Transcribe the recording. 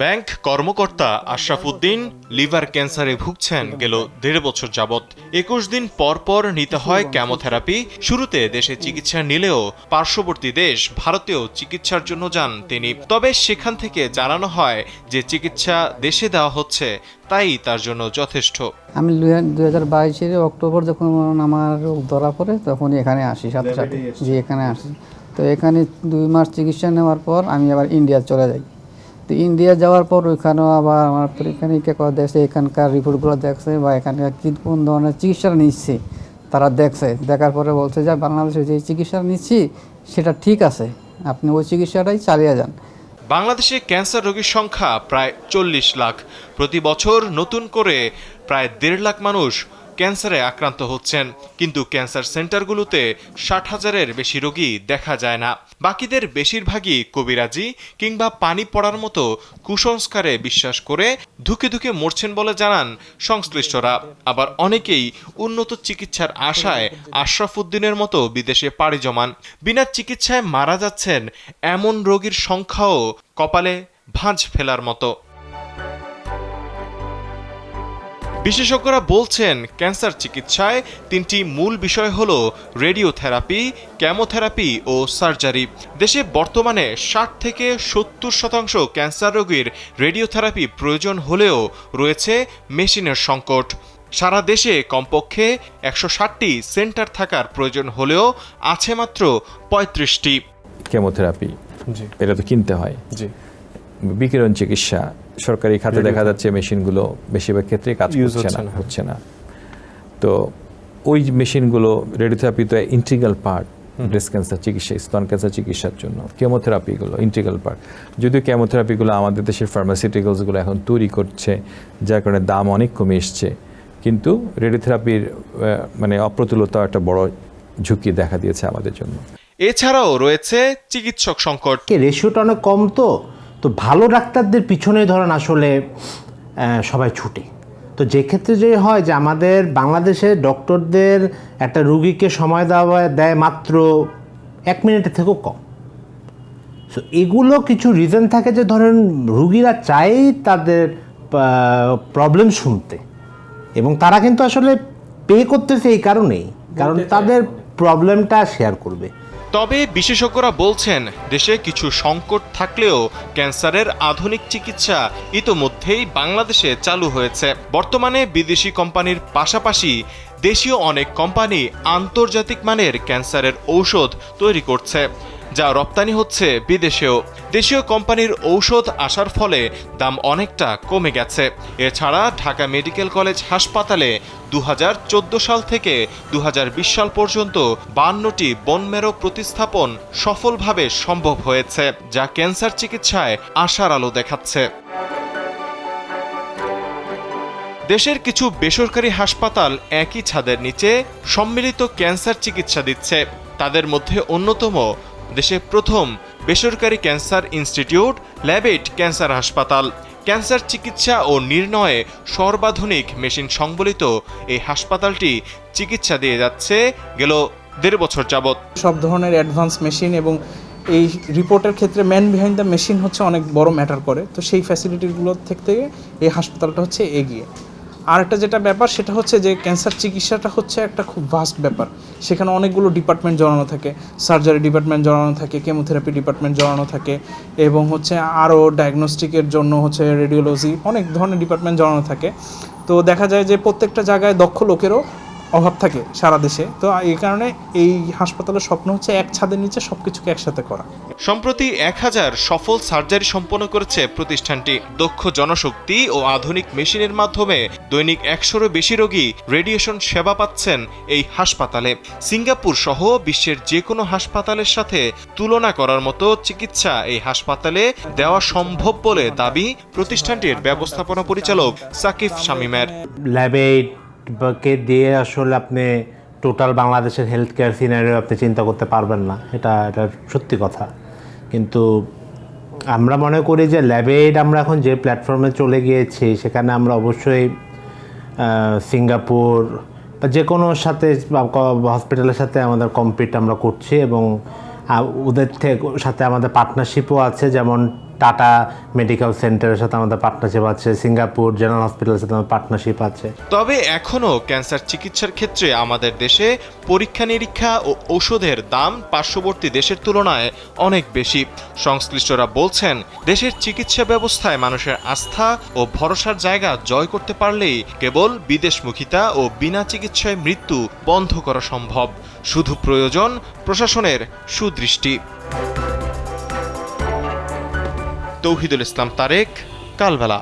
Bank কর্মকর্তা Ashraf Uddin liver ক্যান্সারে ভুগছেন গেল দেড় বছর যাবৎ। একুশ দিন পর পর নিতে হয় ক্যামোথেরাপি শুরুতে দেশে চিকিৎসা নিলেও পার্শ্ববর্তী দেশ ভারতেও চিকিৎসার জন্য যান তিনি। তবে সেখান থেকে জানানো হয় যে চিকিৎসা দেশে দেওয়া হচ্ছে, তাই তার জন্য যথেষ্ট। আমি দুই হাজার বাইশের অক্টোবর যখন আমার ধরা পড়ে, তখন এখানে আসি সাথে সাথে, যে এখানে আসি। তো এখানে দুই মাস চিকিৎসা নেওয়ার পর আমি আবার ইন্ডিয়া চলে যাই। তো ইন্ডিয়া যাওয়ার পর ওইখানেও আবার আমার নিরীক্ষা করে দেখছে, এখানকার রিপোর্টগুলো দেখছে বা এখানকার কী কোন ধরনের চিকিৎসা নিচ্ছে তারা দেখছে। দেখার পরে বলছে যে, বাংলাদেশে যে চিকিৎসা নিচ্ছি, সেটা ঠিক আছে। আপনি ওই চিকিৎসাটাই চালিয়ে যান। বাংলাদেশে ক্যান্সার রোগীর সংখ্যা প্রায় চল্লিশ লাখ। প্রতি বছর নতুন করে প্রায় দেড় লাখ মানুষ ক্যান্সারে আক্রান্ত হচ্ছেন, কিন্তু ক্যান্সার সেন্টারগুলোতে ষাট হাজারের বেশি রোগী দেখা যায় না। বাকিদের বেশিরভাগই কবিরাজি কিংবা পানি পড়ার মতো কুসংস্কারে বিশ্বাস করে ধুকে ধুকে মরছেন বলে জানান সংশ্লিষ্টরা। আবার অনেকেই উন্নত চিকিৎসার আশায় আশরাফ উদ্দিনের মতো বিদেশে পাড়ি জমান। বিনা চিকিৎসায় মারা যাচ্ছেন এমন রোগীর সংখ্যাও কপালে ভাঁজ ফেলার মতো। বিশেষজ্ঞরা বলছেন ক্যান্সার চিকিৎসায় তিনটি মূল বিষয় হল রেডিওথেরাপি ক্যামোথেরাপি ও সার্জারি। দেশে বর্তমানে ষাট থেকে সত্তর শতাংশ ক্যান্সার রোগীর রেডিওথেরাপি প্রয়োজন হলেও রয়েছে মেশিনের সংকট। সারা দেশে কমপক্ষে একশো ষাটটি সেন্টার থাকার প্রয়োজন হলেও আছে মাত্র পঁয়ত্রিশটি। কেমোথেরাপি জি। এটা তো কিনতে হয়। জি। বিকিরণ চিকিৎসা সরকারি খাতে দেখা যাচ্ছে মেশিনগুলো বেশিরভাগ ক্ষেত্রে কাজ করছে হচ্ছে না। হচ্ছে না। তো ওই মেশিনগুলো রেডিওথেরাপি তো ইন্টিগ্রাল পার্ট ব্রেস্ট ক্যান্সার চিকিৎসা স্তন ক্যান্সার চিকিৎসার জন্য কেমোথেরাপিগুলো ইন্টিগ্রাল পার্ট যদিও কেমোথেরাপিগুলো আমাদের দেশের ফার্মাসিউটিক্যালসগুলো এখন তৈরি করছে যার কারণে দাম অনেক কমে এসছে কিন্তু রেডিওথেরাপির মানে অপ্রতুলতা একটা বড় ঝুঁকি দেখা দিয়েছে আমাদের জন্য। এছাড়াও রয়েছে চিকিৎসক সংকট। কে রেশিওটা অনেক কম তো? তো ভালো ডাক্তারদের পিছনে ধরেন আসলে সবাই ছুটে। তো যে ক্ষেত্রে যে হয় যে আমাদের বাংলাদেশে ডক্টরদের একটা রুগীকে সময় দেওয়া দেয় মাত্র এক মিনিটের থেকেও কম। সো এগুলো কিছু রিজন থাকে যে ধরেন রুগীরা চাই তাদের প্রবলেম শুনতে। এবং তারা কিন্তু আসলে পে করতেছে এই কারণেই। কারণ তাদের প্রবলেমটা শেয়ার করবে। তবে বিশেষজ্ঞরা বলছেন, দেশে কিছু সংকট থাকলেও ক্যান্সারের আধুনিক চিকিৎসা ইতোমধ্যেই বাংলাদেশে চালু হয়েছে। বর্তমানে বিদেশি কোম্পানির পাশাপাশি দেশীয় অনেক কোম্পানি আন্তর্জাতিক মানের ক্যান্সারের ঔষধ তৈরি করছে। যা রপ্তানি হচ্ছে বিদেশেও। দেশীয় কোম্পানির ঔষধ আসার ফলে দাম অনেকটা কমে গেছে। এছাড়া ঢাকা মেডিকেল কলেজ হাসপাতালে দুহাজার চোদ্দ সাল থেকে দুহাজার বিশ সাল পর্যন্ত বান্নটি বনমেরো প্রতিস্থাপন সফলভাবে সম্ভব হয়েছে, যা ক্যান্সার চিকিৎসায় আশার আলো দেখাচ্ছে। দেশের কিছু বেসরকারি হাসপাতাল একই ছাদের নিচে সম্মিলিত ক্যান্সার চিকিৎসা দিচ্ছে। তাদের মধ্যে অন্যতম দেশে প্রথম বেসরকারি ক্যান্সার ইনস্টিটিউট ল্যাবেট ক্যান্সার হাসপাতাল। ক্যান্সার চিকিৎসা ও নির্ণয়ে সর্বাধুনিক মেশিন সংবলিত এই হাসপাতালটি চিকিৎসা দিয়ে যাচ্ছে গেল দেড় বছর যাবৎ। সব ধরনের অ্যাডভান্স মেশিন এবং এই রিপোর্টের ক্ষেত্রে ম্যান বিহাইন্ড দ্য মেশিন হচ্ছে অনেক বড় ম্যাটার করে। তো সেই ফ্যাসিলিটিগুলোর থেকে এই হাসপাতালটা হচ্ছে এগিয়ে। আর একটা যেটা ব্যাপার, সেটা হচ্ছে যে ক্যান্সার চিকিৎসাটা হচ্ছে একটা খুব ভাস্ট ব্যাপার। সেখানে অনেকগুলো ডিপার্টমেন্ট জড়ানো থাকে। সার্জারি ডিপার্টমেন্ট জড়ানো থাকে কেমোথেরাপি ডিপার্টমেন্ট জড়ানো থাকে, এবং হচ্ছে আরও ডায়াগনস্টিকের জন্য হচ্ছে রেডিওলজি অনেক ধরনের ডিপার্টমেন্ট জড়ানো থাকে। তো দেখা যায় যে প্রত্যেকটা জায়গায় দক্ষ লোকেরও অভাব থাকে সারা দেশে। তো এই কারণে এই হাসপাতালের স্বপ্ন হচ্ছে এক ছাদের নিচে সবকিছুকে একসাথে করা। সম্প্রতি এক হাজার সফল সার্জারি সম্পন্ন করেছে প্রতিষ্ঠানটি। দক্ষ জনশক্তি ও আধুনিক মেশিনের মাধ্যমে দৈনিক একশোরও বেশি রোগী রেডিয়েশন সেবা পাচ্ছেন এই হাসপাতালে। সিঙ্গাপুর সহ বিশ্বের যে কোনো হাসপাতালের সাথে তুলনা করার মতো চিকিৎসা এই হাসপাতালে দেওয়া সম্ভব বলে দাবি প্রতিষ্ঠানটির ব্যবস্থাপনা পরিচালক সাকিব শামীমের। ল্যাবে দিয়ে আসলে আপনি টোটাল বাংলাদেশের হেলথ কেয়ার সিনারিও আপনি চিন্তা করতে পারবেন না। এটা এটা সত্যি কথা। কিন্তু আমরা মনে করি যে ল্যাবেড আমরা এখন যে প্ল্যাটফর্মে চলে গিয়েছি, সেখানে আমরা অবশ্যই সিঙ্গাপুর বা যে কোনো সাথে হসপিটালের সাথে আমাদের কম্পিট আমরা করছি এবং ওদের থেকে সাথে আমাদের পার্টনারশিপও আছে, যেমন টাটা মেডিকেল সেন্টারের সাথে আমাদের পার্টনারশিপ আছে, সিঙ্গাপুর জেনারেল হসপিটালের সাথে আমাদের পার্টনারশিপ আছে। তবে এখনও ক্যান্সার চিকিৎসার ক্ষেত্রে আমাদের দেশে পরীক্ষা নিরীক্ষা ও ঔষধের দাম পার্শ্ববর্তী দেশের তুলনায় অনেক বেশি। সংশ্লিষ্টরা বলছেন, দেশের চিকিৎসা ব্যবস্থায় মানুষের আস্থা ও ভরসার জায়গা জয় করতে পারলেই কেবল বিদেশমুখিতা ও বিনা চিকিৎসায় মৃত্যু বন্ধ করা সম্ভব। শুধু প্রয়োজন প্রশাসনের সুদৃষ্টি। তৌহিদুল ইসলাম তারেক কালবেলা।